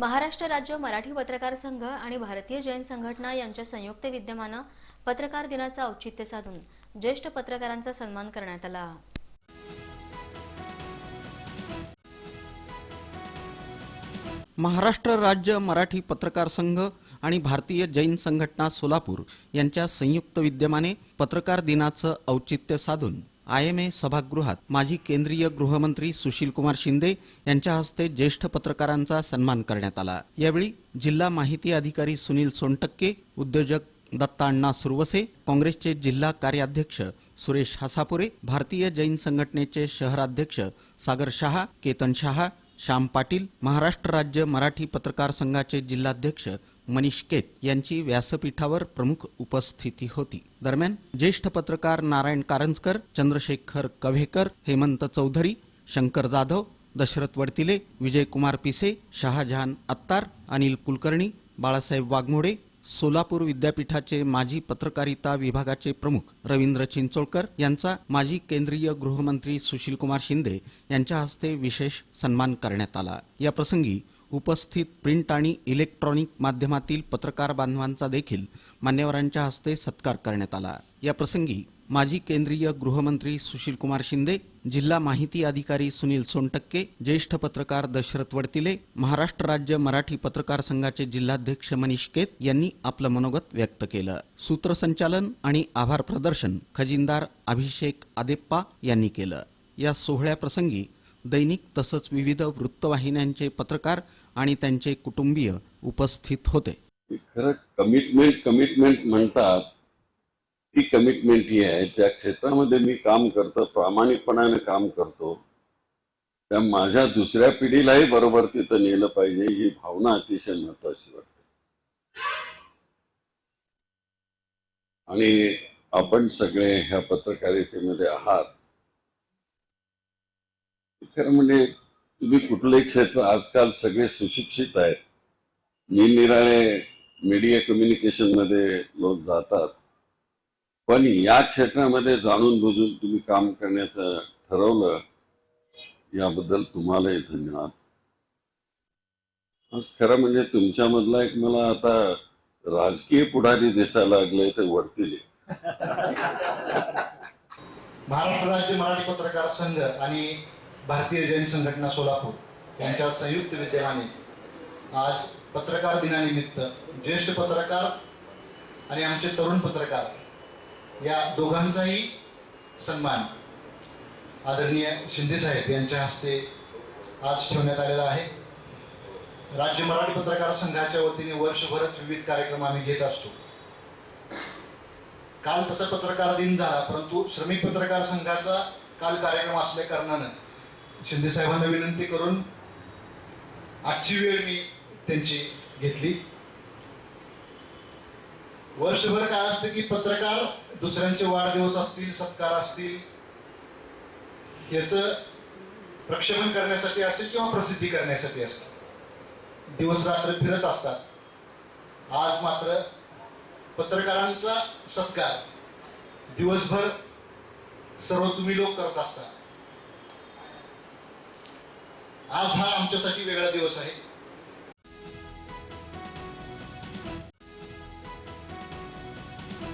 महाराष्ट्र राज्य मराठी पत्रकार संघ आणि भारतीय जैन संघटना यांच्या संयुक्त विद्यमानं पत्रकार दिनाचं औचित्य साधून ज्येष्ठ पत्रकारांचा सन्मान करण्यात आला. महाराष्ट्र राज्य मराठी पत्रकार संघ आणि भारतीय जैन संघटना सोलापूर यांच्या संयुक्त विद्यमाने पत्रकार दिनाचं औचित्य साधून आय एम ए सभागृहात माजी केंद्रीय गृहमंत्री सुशीलकुमार शिंदे यांच्या हस्ते ज्येष्ठ पत्रकारांचा सन्मान करण्यात आला. यावेळी जिल्हा माहिती अधिकारी सुनील सोनटक्के उद्योजक दत्ताण्णा सुरवसे काँग्रेसचे जिल्हा कार्याध्यक्ष सुरेश हसापुरे भारतीय जैन संघटनेचे शहराध्यक्ष सागर शहा केतन शहा श्याम पाटील महाराष्ट्र राज्य मराठी पत्रकार संघाचे जिल्हाध्यक्ष मनीष केत यांची व्यासपीठावर प्रमुख उपस्थिती होती. दरम्यान ज्येष्ठ पत्रकार नारायण कारंजकर चंद्रशेखर कव्हेकर हेमंत चौधरी शंकर जाधव दशरथ वडतिले विजयकुमार पिसे शहाजहान अत्तार अनिल कुलकर्णी बाळासाहेब वाघमोडे सोलापूर विद्यापीठाचे माजी पत्रकारिता विभागाचे प्रमुख रवींद्र चिंचोळकर यांचा माजी केंद्रीय गृहमंत्री सुशीलकुमार शिंदे यांच्या हस्ते विशेष सन्मान करण्यात आला. या प्रसंगी उपस्थित प्रिंट आणि इलेक्ट्रॉनिक माध्यमातील पत्रकार बांधवांचा देखील मान्यवरांच्या हस्ते सत्कार करण्यात आला. या प्रसंगी माजी केंद्रीय गृहमंत्री सुशीलकुमार शिंदे जिल्हा माहिती अधिकारी सुनील सोनटक्के ज्येष्ठ पत्रकार दशरथ वडतिले महाराष्ट्र राज्य मराठी पत्रकार संघाचे जिल्हाध्यक्ष मनीष केत यांनी आपलं मनोगत व्यक्त केलं. सूत्रसंचालन आणि आभार प्रदर्शन खजिनदार अभिषेक आदेप्पा यांनी केलं. या सोहळ्याप्रसंगी दैनिक तसंच विविध वृत्तवाहिन्यांचे पत्रकार आणि त्यांचे कुटुंबीय उपस्थित होते. खरं कमिटमेंट कमिटमेंट म्हणतात ती कमिटमेंट ही आहे ज्या क्षेत्रामध्ये मी काम करतो प्रामाणिकपणाने काम करतो. त्या माझ्या दुसऱ्या पिढीलाही बरोबर तिथं नेलं पाहिजे ही भावना अतिशय महत्वाची वाटते. आणि आपण सगळे ह्या पत्रकारितेमध्ये आहात. खरं म्हणजे तुम्ही कुठलंही क्षेत्र आजकाल सगळे सुशिक्षित आहेत. निरनिराळे मीडिया कम्युनिकेशनमध्ये लोक जातात. पण या क्षेत्रामध्ये जाणून बुजून तुम्ही काम करण्याचं ठरवलं याबद्दल तुम्हालाही धन्यवाद. खरं म्हणजे तुमच्यामधला एक मला आता राजकीय पुढारी दिसायला लागले ते वरतील महाराष्ट्र राज्य मराठी पत्रकार संघ आणि भारतीय जैन संघटना सोलापूर यांच्या संयुक्त विद्यमाने आज पत्रकार दिनानिमित्त ज्येष्ठ पत्रकार आणि आमचे तरुण पत्रकार या दोघांचाही सन्मान आदरणीय शिंदे साहेब यांच्या हस्ते आज ठेवण्यात आलेला आहे. राज्य मराठी पत्रकार संघाच्या वतीने वर्षभरच विविध कार्यक्रम आम्ही घेत असतो. काल तसा पत्रकार दिन झाला परंतु श्रमिक पत्रकार संघाचा काल कार्यक्रम असल्या कारणानं शिंदे साहेबांना विनंती करून आजची वेळ मी त्यांची घेतली. वर्षभर काय असतं की पत्रकार दुसऱ्यांचे वाढदिवस असतील सत्कार असतील याच प्रक्षेपण करण्यासाठी असेल किंवा प्रसिद्धी करण्यासाठी असते दिवस रात्र फिरत असतात. आज मात्र पत्रकारांचा सत्कार दिवसभर सर्व तुम्ही लोक करत असतात. आज हा आमच्यासाठी वेगळा दिवस आहे.